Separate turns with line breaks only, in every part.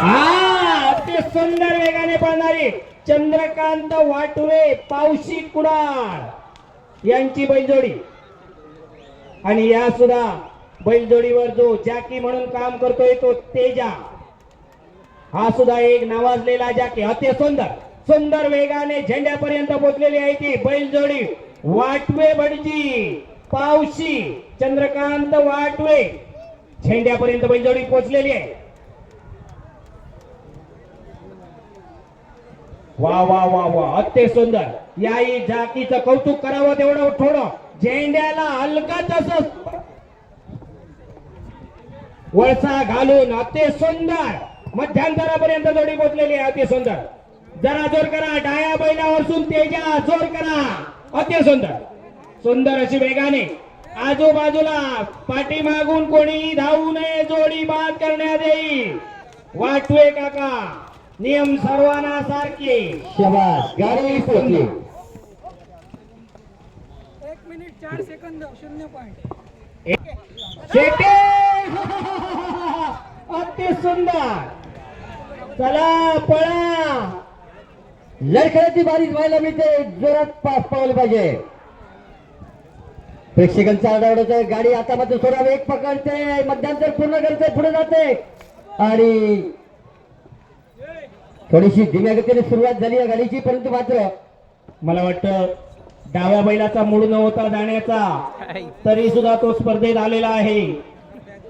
हा अति सुंदर वेगाने पळणारी चंद्रकांत वाटवे पावशी कुडाळ यांची बैलजोडी. आणि या सुद्धा बैलजोडीवर जो जॅकी म्हणून काम करतोय तो तेजा. हा सुद्धा एक नावाजलेला जॅकी अति सुंदर. सुंदर वेगाने झेंड्यापर्यंत पोहोचलेली आहे ती बैलजोडी. वाटवे बडजी पावशी चंद्रकांत वाटवे झेंड्यापर्यंत बैलजोडी पोहोचलेली आहे. वा वा वा वा. अत्य सुंदर. याही जातीचं कौतुक करावं तेवढं थोडं. झेंड्याला हलकाच असं वळसा घालून अत्य सुंदर. मध्यांतरापर्यंत जोडी पोचलेली आहे अति सुंदर. जरा जोर करा. डाया बैलावरसून तेजा. जोर करा. अति सुंदर. सुंदर अशी वेगाने. आजूबाजूला पाठीमागून कोणी धावू नये जोडी बाद करण्यात येईल. वाटवे काका. नियम सर्वांना सारखे
शबास गाडी पोहोचली
एक मिनिट चार सेकंद शून्य पॉईंट
अति सुंदर. चला पळा.
लडखड्याची बारीक व्हायला मिळते जोरात पास पावलं पाहिजे. प्रेक्षकांचा आरडाओरडा गाडी आता मात्र थोडा वेग पकडते मध्यांतर पूर्ण करते पुढे जाते. आणि थोडीशी धीम्या गतीने सुरुवात झाली या गाडीची परंतु मात्र
मला वाटतं डाव्या बैलाचा मूड नव्हता जाण्याचा तरी सुद्धा तो स्पर्धेत आलेला आहे.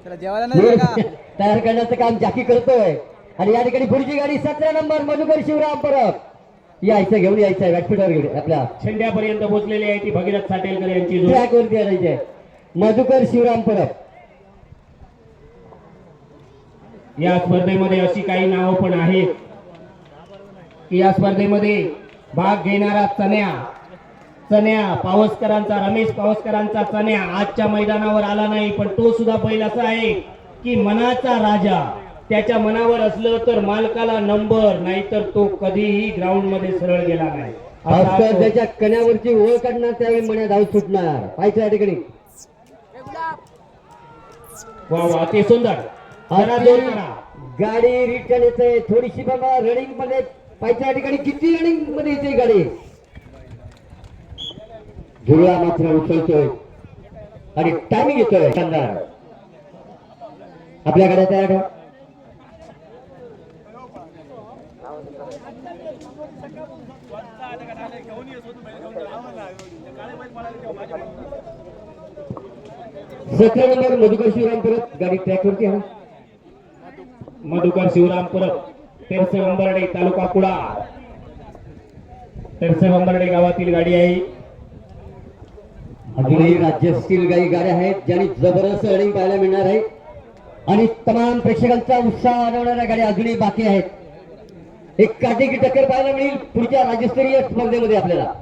तयार करण्याचं काम जाकी करतोय. आणि या ठिकाणी पुढची गाडी सतरा नंबर मधुकर शिवराम परब. यायचं घेऊन यायचंय व्यासपीठावर घेऊन आपल्या
छेंड्यापर्यंत पोहोचलेली आहे ती भगीरथ साटेलकर यांची जोडी.
ट्रॅक वरती आणायचे मधुकर शिवराम परब.
या स्पर्धेमध्ये अशी काही नावं पण आहेत. की या स्पर्धेमध्ये भाग घेणारा चण्या चण्या पावसकरांचा रमेश पावसकरांचा चण्या आजच्या मैदानावर आला नाही पण तो सुद्धा बैल असा आहे की मनाचा राजा. त्याच्या मनावर असलं तर मालकाला नंबर नाहीतर तो कधीही ग्राउंडमध्ये सरळ गेला नाही.
त्याच्या कण्यावरची ओळ काढणार त्यावेळी मना धाव सुटणार. पाहिजे या ठिकाणी.
वा वा ते सुंदर
गाडी रिटर्न येते थोडीशी बाबा रनिंगमध्ये पाहिजे ठिकाणी किती रनिंगमध्ये येते गाडी? धुळा मात्र उचलतोय. आणि टायमिंग येतोय शानदार. आपल्या गाड्या तयार ठेवा. सतरा नंबर मधुकर शिवराम परत. गाडी ट्रॅकवरती हा
मधुकर शिवराम परत. तेरसे वंबर्डे तालुका कुडा तेरसे वंबर्डे गावातील गाडी आहे.
अजूनही राज्यस्थिर काही गाड्या आहेत ज्यांनी जबरदस्त रनिंग पाहायला मिळणार आहे. आणि तमाम प्रेक्षकांचा उत्साह वाढवणाऱ्या गाड्या अजूनही बाकी आहेत. एक काटेकी टक्कर पाहायला मिळेल पुढच्या राज्यस्तरीय स्पर्धेमध्ये आपल्याला.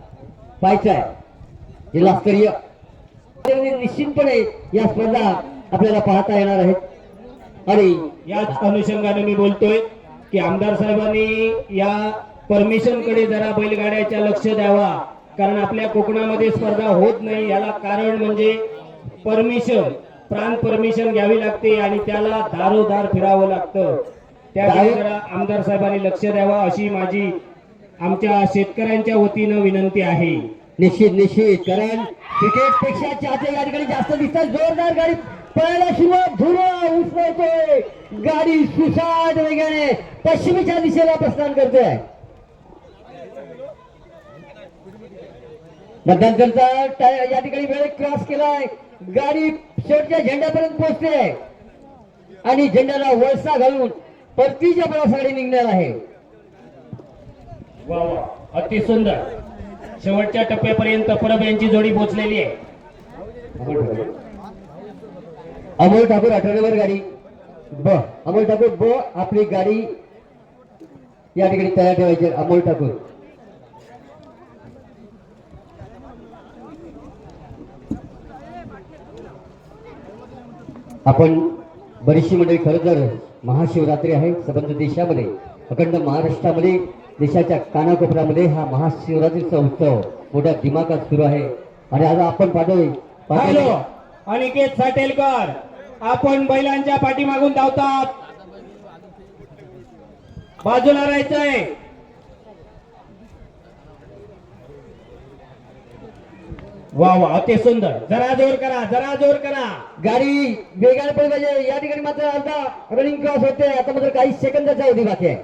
पाहायचं आहे. जिल्हास्तरीय. निश्चितपणे या स्पर्धा आपल्याला पाहता येणार आहेत. आणि
याच अनुषंगाने मी बोलतोय की आमदार साहेबांनी या परमिशनकडे जरा बैलगाड्याच्या लक्ष द्यावा. कारण आपल्या कोकणामध्ये स्पर्धा होत नाही. याला कारण म्हणजे परमिशन प्राण परमिशन घ्यावी लागते आणि त्याला दारोदार फिरावं लागतं. त्याकडे जरा आमदार साहेबांनी लक्ष द्यावा अशी माझी आमच्या शेतकऱ्यांच्या वतीनं विनंती आहे.
निश्चित निश्चित. कारण क्रिकेटपेक्षा चाहते ठिकाणी जास्त दिसतात. जोरदार गाडी पळायला सुरुवात धुरा उसळतोय. गाडी सुसाट वेगाने पश्चिमेच्या दिशेला प्रस्थान करते मध्यंतरचा या ठिकाणी वेळ क्रॉस केलाय. गाडी शेवटच्या झेंड्यापर्यंत पोहोचते. आणि झेंड्याला वळसा घालून परतीच्या प्रवासाकडे निघणार आहे.
वा वा. अति सुंदर. शेवटच्या टप्प्यापर्यंत परब यांची जोडी पोहोचलेली आहे.
अमोल ठाकूर अठरा गाडी. ब अमोल ठाकूर ब आपली गाडी या ठिकाणी तयार ठेवायची अमोल ठाकूर. आपण बरीचशी मंडळी खरं तर महाशिवरात्री आहे संबंध देशामध्ये अखंड महाराष्ट्रामध्ये देशाच्या कानाकोपऱ्यामध्ये हा महाशिवरात्रीचा उत्सव मोठ्या दिमागात सुरू आहे. आणि आज आपण पाहतोय
हॅलो! अनिकेत साटेलकर. आपण बैलांच्या पाठीमागून धावतात. बाजूला राहायचंय. वा वा अति सुंदर. जरा जोर करा जरा जोर करा.
गाडी वेगाने पण पाहिजे या ठिकाणी मात्र अर्धा रनिंग क्रॉस होते. आता मात्र काही सेकंदाचा अवधी बाकी आहे.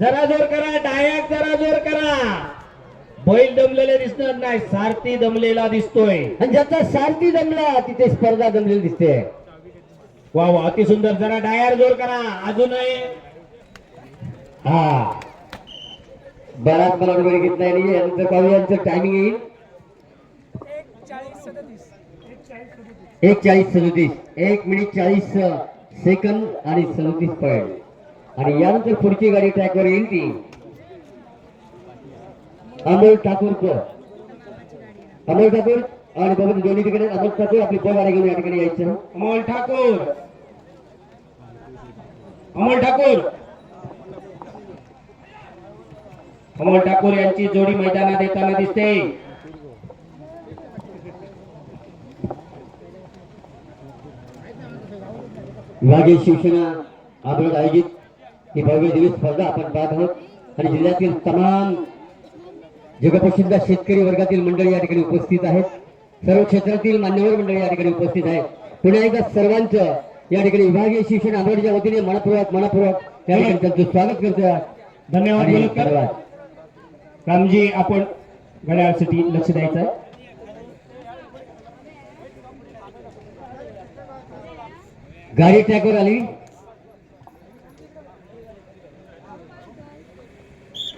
जरा जोर करा डायक जरा जोर करा. बैल दमलेले दिसणार नाही सारथी दमलेला दिसतोय.
आणि ज्याचा सारथी जमला तिथे स्पर्धा जमलेली दिसते.
वा वा अति सुंदर. जरा डायर जोर करा. अजूनही.
हा. बराच मला वगैरे घेतला नाही यानंतर पाहूया यांचं टायमिंग येईल.
एक चाळीस सदतीस. एक चाळीस सदतीस
एक चाळीस सदतीस एक मिनिट चाळीस सेकंद आणि सदतीस पॉईंट. आणि यानंतर पुढची गाडी ट्रॅकवर येईल ती. अमोल ठाकूरचं. अमोल ठाकूर आणि बघा दोन्ही ठिकाणी अमोल ठाकूर आपली गाडी घेऊन या ठिकाणी यायचं
अमोल ठाकूर. अमोल ठाकूर. अमोल ठाकूर यांची जोडी मैदानात येताना दिसते.
विभागीय शिवसेना आंदोलन आयोजित ही भव्य दिवस स्पर्धा आपण पाहत आहोत. आणि जिल्ह्यातील तमाम जगप्रसिद्ध शेतकरी वर्गातील मंडळी या ठिकाणी उपस्थित आहेत. सर्व क्षेत्रातील मान्यवर मंडळी या ठिकाणी उपस्थित आहेत. पुन्हा एकदा सर्वांचं या ठिकाणी विभागीय शिक्षण आंदोलनाच्या वतीने मनपूर्वक मनपूर्वक या ठिकाणी त्यांचं स्वागत करतो
धन्यवाद रामजी आपण घड्याळसाठी लक्ष द्यायचं आहे
गाडी ट्रॅकवर आली.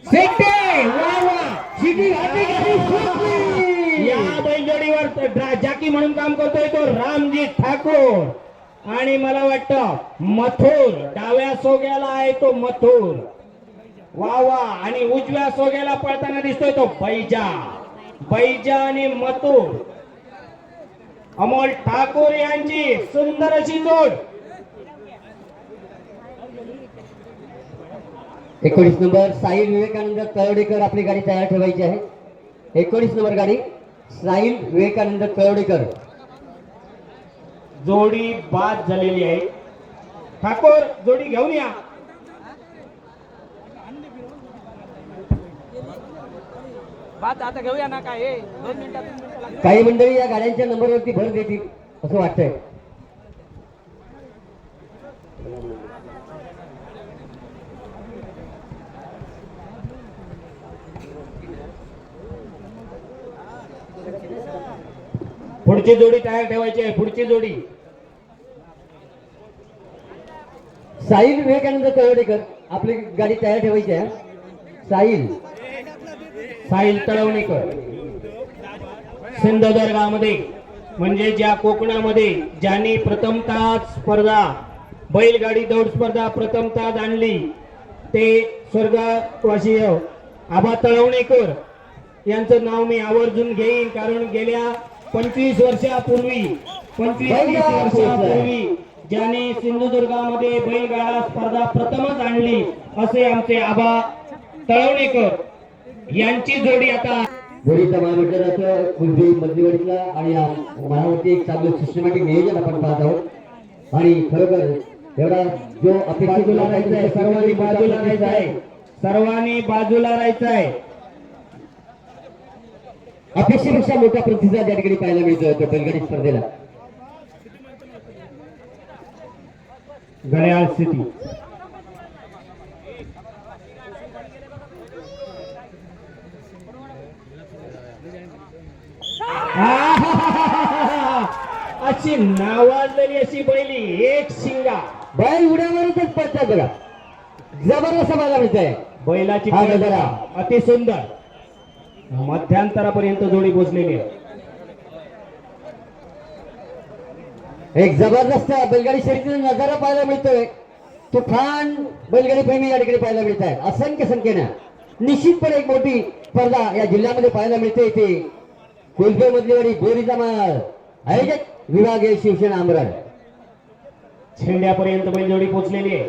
सेटे! वा वा
शिटी घातली, गाडी सुटली.
या बैलजोडीवर जाकी म्हणून काम करतोय तो रामजी ठाकूर. आणि मला वाटतं मथुर डाव्या सोग्याला आहे तो मथुर. वा वा आणि उजव्या सोग्याला पळताना दिसतोय तो बैजा. बैजा आणि मथुर. अमोल ठाकूर यांची सुंदर अशी जोड.
एकोणीस नंबर साहिल विवेकानंद तळवडेकर आपली गाडी तयार ठेवायची आहे. एकोणीस नंबर गाडी साहिल विवेकानंद तळवडेकर.
जोडी बाद झालेली आहे. ठाकूर जोडी घेऊन या.
बात आता घेऊया ना काय.
काही मंडळी या गाड्यांच्या नंबरवरती भर देतील असं वाटतंय.
पुढची जोडी तयार ठेवायची आहे पुढची जोडी.
साहिल विवेकानंद तळवडेकर आपली गाडी तयार ठेवायची आहे. साहिल.
साहिल तळवणेकर. सिंधुदुर्गामध्ये म्हणजे ज्या कोकणामध्ये ज्यांनी प्रथमतः स्पर्धा बैलगाडी दौड स्पर्धा प्रथमतः आणली ते स्वर्गवासीय आबा तळवणेकर यांचं नाव मी आवर्जून घेईन कारण गेल्या पंचवीस वर्षापूर्वी पंचवीस वर्षापूर्वी ज्यांनी सिंधुदुर्गामध्ये बैलगाडा स्पर्धा प्रथमच आणली असे आमचे आबा तळवणेकर यांची जोडी आता
जोडीचा महामंडळाचं कुलदेवी मध्यवाडीतला आणि या महावरती एक चांगलं सिस्टमॅटिक नियोजन आपण पाहत आहोत. आणि खरोखर एवढा जो अपेक्षित
बाजूला राहायचं आहे सर्वांनी बाजूला राहायचं आहे सर्वांनी बाजूला राहायचं आहे
अपेक्षेपेक्षा मोठा प्रतिसाद या ठिकाणी पाहायला मिळतो त्या बैलगाडी स्पर्धेला.
घड्याळ स्थिती अशी नावाजलेली अशी बैली एक शिंगा.
बैल उड्यावरच पडतात बघा. जबरदस्त बघायला मिळत आहे
बैलाची
हा.
अति सुंदर मध्यांतरापर्यंत जोडी पोचलेली आहे.
एक जबरदस्त बैलगाडी शर्यतीचा नजारा पाहायला मिळतोय. तुफान बैलगाडी प्रेमी या ठिकाणी पाहायला मिळत आहे. असंख्य संख्येनं निश्चितपणे एक मोठी स्पर्धा या जिल्ह्यामध्ये पाहायला मिळते इथे. कुलबे मधलीवाडी बोरीचा माळ. आयोजक विभागीय शिवसेना आमरण.
झेंड्यापर्यंत बैलजोडी पोचलेली आहे.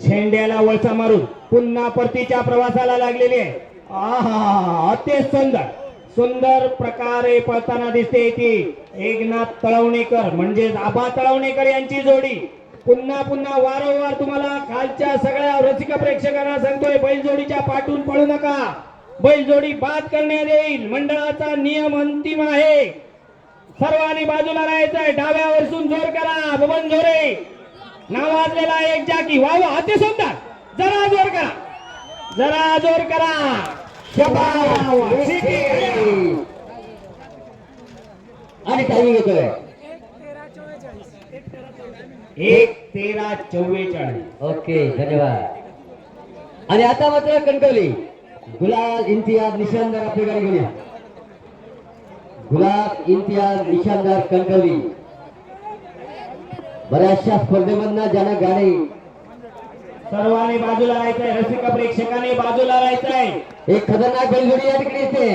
झेंड्याला वळसा मारून पुन्हा परतीच्या प्रवासाला लागलेली आहे. अति सुंदर. सुंदर प्रकारे पळताना दिसते ती. एकनाथ तळवणेकर म्हणजेच आबा तळवणेकर यांची जोडी. पुन्हा पुन्हा वारंवार तुम्हाला खालच्या सगळ्या रसिक प्रेक्षकांना सांगतोय बैलजोडीच्या पाठून पळू नका. बैलजोडी बाद करण्यात येईल. मंडळाचा नियम अंतिम आहे. सर्वांनी बाजूला राहायचंय. डाव्यावरसून डाव्या वरसून जोर करा. बबन जोरे. नावाजलेला एक जाकी. वा अति सुंदर. जरा जोर करा. जरा जोर करा.
आणि टाइमिंग येतोय.
एक तेरा चव्वेचाळीस.
ओके धन्यवाद. आणि आता मात्र कणकवली. गुलाब इम्तियाज निशानदार आपली गाडी घेऊया गुलाब इम्तियाज निशानदार कणकवली. बऱ्याचशा स्पर्धेमधनं ज्यांना गाणे
सर्वांनी बाजूला राहायचंय रसिका प्रेक्षकाने बाजूला राहायचंय.
एक खतरनाक बैलजोडी या ठिकाणी येते.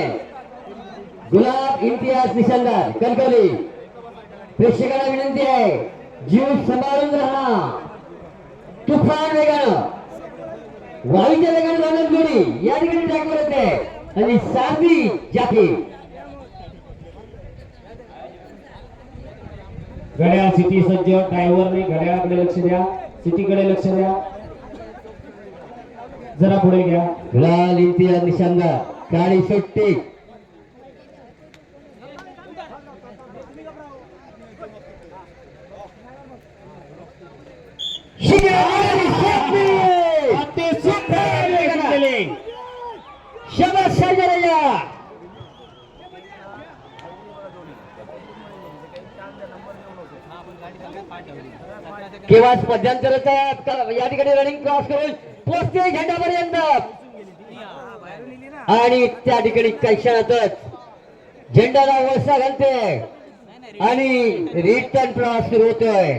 गुलाब इम्तियाज निशानदार कलकली प्रेक्षकाला विनंती आहे जीव सांभाळून राहा. तुफान वेगानं. वायूच्या वेगानं जाणार जोडी या ठिकाणी ट्रॅकवर येते. आणि साधी जाती
घड्याळ सिटी सज्ज ड्रायव्हरने घड्याळाकडे लक्ष द्या सिटीकडे लक्ष द्या. जरा पुढे घ्या.
लाल इम्तियाज निशानदार गाडी सुट्टी
अति सुंदर
केव्हा मध्यंतराचा या ठिकाणी रनिंग क्रॉस करून पोचते झेंडापर्यंत आणि त्या ठिकाणी काही क्षणातच झेंडाला वळसा घालते. आणि रिटर्न प्रवास सुरू होतोय.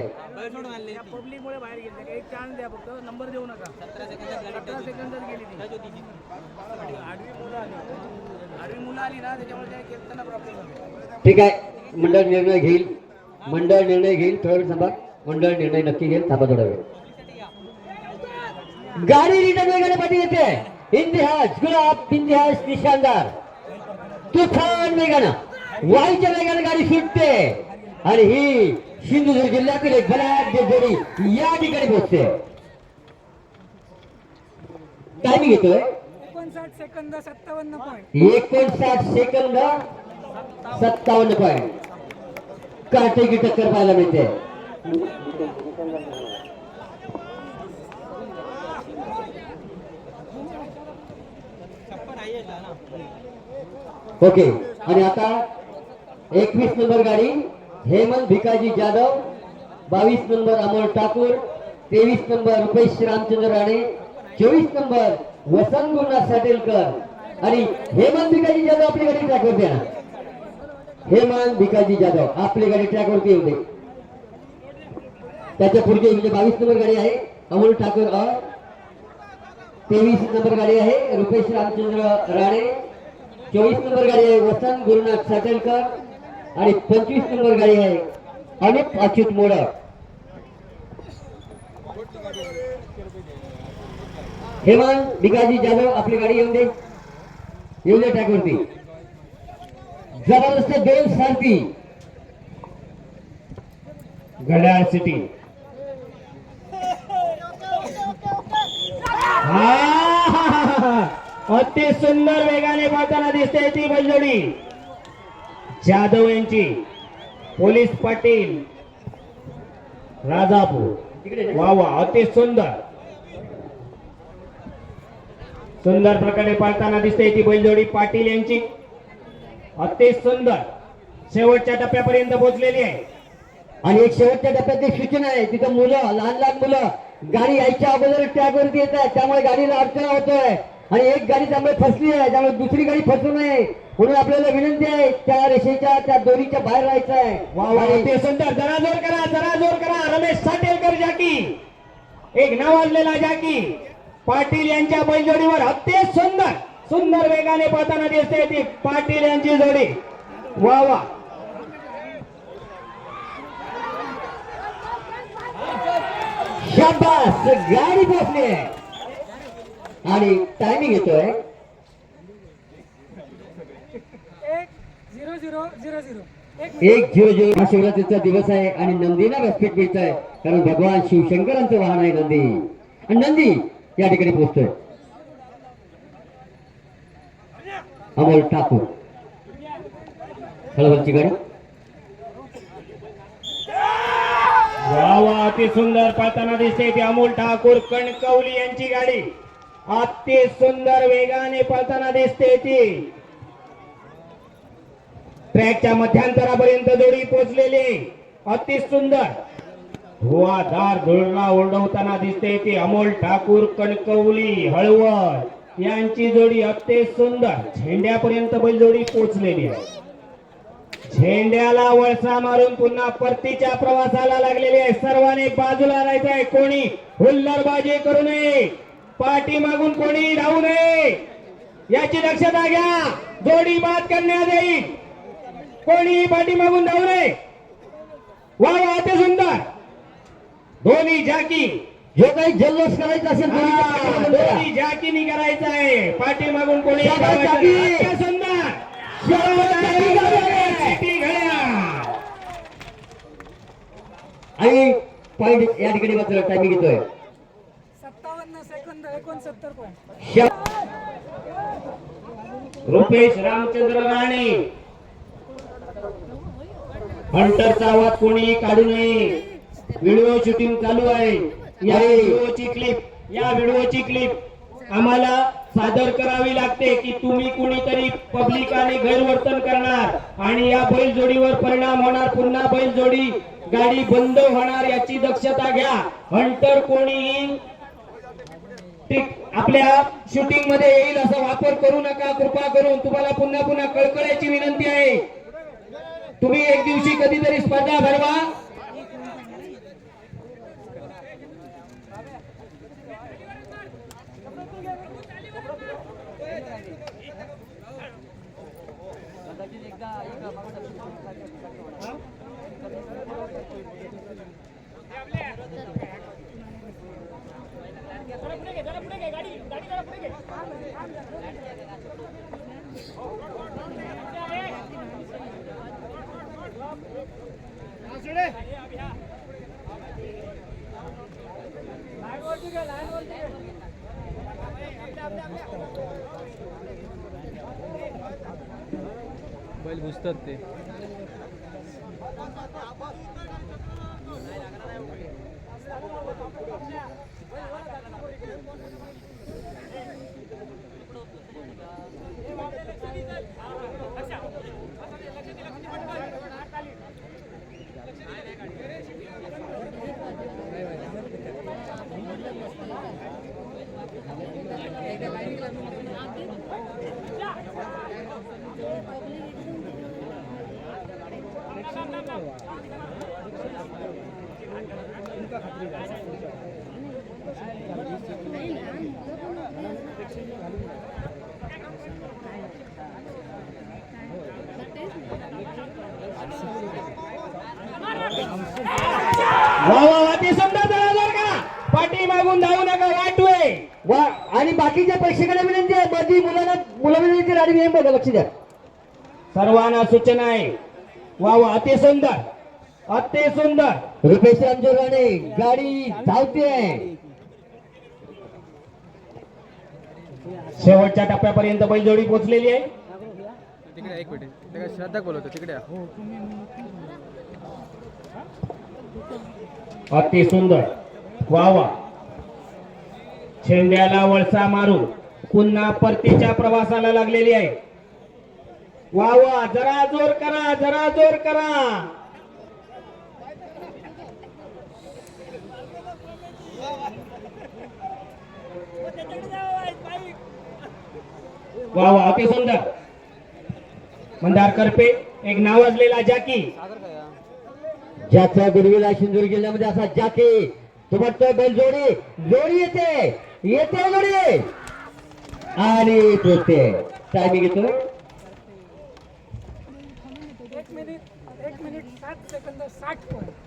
ठीक आहे. मंडळ निर्णय घेईल. मंडळ निर्णय घेईल. थोडं वेळ थांबा. मंडळ निर्णय नक्की घेईल. थांबा थोडा वेळ. गाडी रिटर्न वेगाने येते इंतिहास गुलाब इंतिहास निशानदार. तुफान वेगानं वायूच्या वेगाने गाडी सुटते. आणि ही सिंधुदुर्ग जिल्ह्यातील एक बलाढ्य जोडी या ठिकाणी पोहोचते. टायमिंग येतोय
एकोणसाठ सेकंद सत्तावन्न पॉईंट
एकोणसाठ सेकंद सत्तावन्न पॉईंट काटेकी टक्कर पाहायला मिळते. ओके. आणि आता एकवीस नंबर गाडी हेमंत भिकाजी जाधव बावीस नंबर अमोल ठाकूर तेवीस नंबर रुपेश रामचंद्र राणे चोवीस नंबर वसंत गुरुनाथ साटेलकर. आणि हेमंत भिकाजी जाधव आपली गाडी ट्रॅकवरती आणा हेमंत भिकाजी जाधव आपली गाडी ट्रॅकवरती येऊ दे. त्याच्या पुढची म्हणजे बावीस नंबर गाडी आहे अमोल ठाकूर तेवीस नंबर गाडी आहे रुपेश रामचंद्र राणे चोवीस नंबर गाडी आहे वसंत गुरुनाथ साटेलकर आणि पंचवीस नंबर गाडी आहे अनुप अच्युत मोडक. हेमंत भिकाजी जाधव आपली गाडी येऊन दे. येऊन दे ट्रॅकवरती जबरदस्त दोन सारथी
घड्याळ सिटी हा! अति सुंदर वेगाने पळताना दिसते ती बैलजोडी. जाधव यांची. पोलीस पाटील. राजापूर. वा वा अति सुंदर. सुंदर प्रकारे पळताना दिसते ती बैलजोडी पाटील यांची. अति सुंदर. शेवटच्या टप्प्यापर्यंत पोहोचलेली आहे.
आणि एक शेवटच्या टप्प्यात सूचना आहे. तिथं मुलं लहान लहान मुलं गाडी यायच्या अगोदर ट्रॅकवरती येत आहे त्यामुळे गाडीला अडचण होतोय. आणि एक गाडी त्यामुळे फसली आहे त्यामुळे दुसरी गाडी फसू नये. म्हणून आपल्याला विनंती आहे त्या रेषेच्या त्या दोरीच्या बाहेर राहायचं आहे.
वा वा
आणि
ते सुंदर जरा जोर करा जरा जोर करा. रमेश साटेलकर जाकी. एक नावाजलेला जाकी. पाटील यांच्या बैलजोडीवर अत्य सुंदर. सुंदर वेगाने पळताना दिसते ती पाटील यांची जोडी. वा वा.
शाबास गाडी पोचली आहे. आणि टायमिंग येतोय.
एक झिरो झिरो
महाशिवरात्रीचा दिवस आहे आणि नंदीला व्यासपीठ मिळत आहे कारण भगवान शिवशंकरांचं वाहन आहे नंदी. आणि नंदी या ठिकाणी पोहोचतोय. अमोल ठाकूर. हळवलची गाडी.
वा वा अति सुंदर पळताना दिसते ती अमोल ठाकूर कणकवली यांची गाडी. अति सुंदर वेगाने पळताना दिसते ती. ट्रॅकच्या मध्यांतरापर्यंत जोडी पोचलेली. अति सुंदर. धुवाधार धुळला ओढवताना दिसते ती. अमोल ठाकूर कणकवली हळवळ यांची जोडी अति सुंदर. झेंड्यापर्यंत बैलजोडी पोचलेली आहे. झेंड्याला वळसा मारून पुन्हा परतीच्या प्रवासाला लागलेले आहे. सर्वांनी बाजूला राहायचं आहे कोणी हुल्लरबाजी करू नये. पाठी मागून कोणी धावू नये. याची दक्षता घ्या. जोडी बाद करण्यात येईल. कोणी पाठी मागून धावू नये. वा अति सुंदर. दोन्ही जाकी
जो काही जल्लोष करायचा असेल
हा,
पाठीमागून.
दोन्ही जाकीनी करायचं आहे. पाठी मागून कोणी सुंदर.
आणि पॉइंट या ठिकाणी मात्र टायमिंग येतोय
सत्तावन्न सेकंद एकोणसत्तर पॉईंट
शा-
रुपेश रामचंद्र राणे. हंटरचा आवाज कोणी काढू नये. व्हिडिओ शूटिंग चालू आहे. या व्हिडिओची क्लिप या व्हिडिओची क्लिप आम्हाला सादर करावी लागते की तुम्ही कुणीतरी पब्लिकाने गैरवर्तन करणार आणि या बैलजोडीवर परिणाम होणार. पुन्हा बैलजोडी गाडी बंद होणार याची दक्षता घ्या. हंटर कोणीही आपल्या शूटिंगमध्ये येईल असा वापर करू नका कृपा करून तुम्हाला पुन्हा पुन्हा कळकळ्याची विनंती आहे. तुम्ही एक दिवशी कधीतरी स्पर्धा भरवा.
बैल घुसतात ते.
पाठी मागून जाऊ नका वाटवे.
वा आणि बाकीच्या प्रेक्षकांना विनंती आहे बदी मुलांना मुलांना गाडी नेम बघा लक्ष द्या.
सर्वांना सूचना आहे. वा वा अति सुंदर. अति सुंदर.
रुपेश रामजोर राणे गाडी धावते
शेवटच्या टप्प्यापर्यंत बैलजोडी पोहोचलेली आहे.
तिकडे या, एक मिनिट. ते काय श्रद्धा बोलवतो तिकडे या.
अति सुंदर. वा वा. शेंड्याला वळसा मारून पुन्हा परतीच्या प्रवासाला लागलेली आहे. वा वा. जरा जोर करा जरा जोर करा. वा वा अति सुंदर. मंदार करपे एक नावाजलेला जाकी.
ज्याचा गुडविल आहे सिंधूर जिल्ह्यामध्ये असा जाकी. तो म्हणतोय बैल जोडी जोडी येते येते जोडी. आणि पोचते टायमिंग येतोय
एक मिनिट एक मिनिट सात सेकंद साठ पॉईंट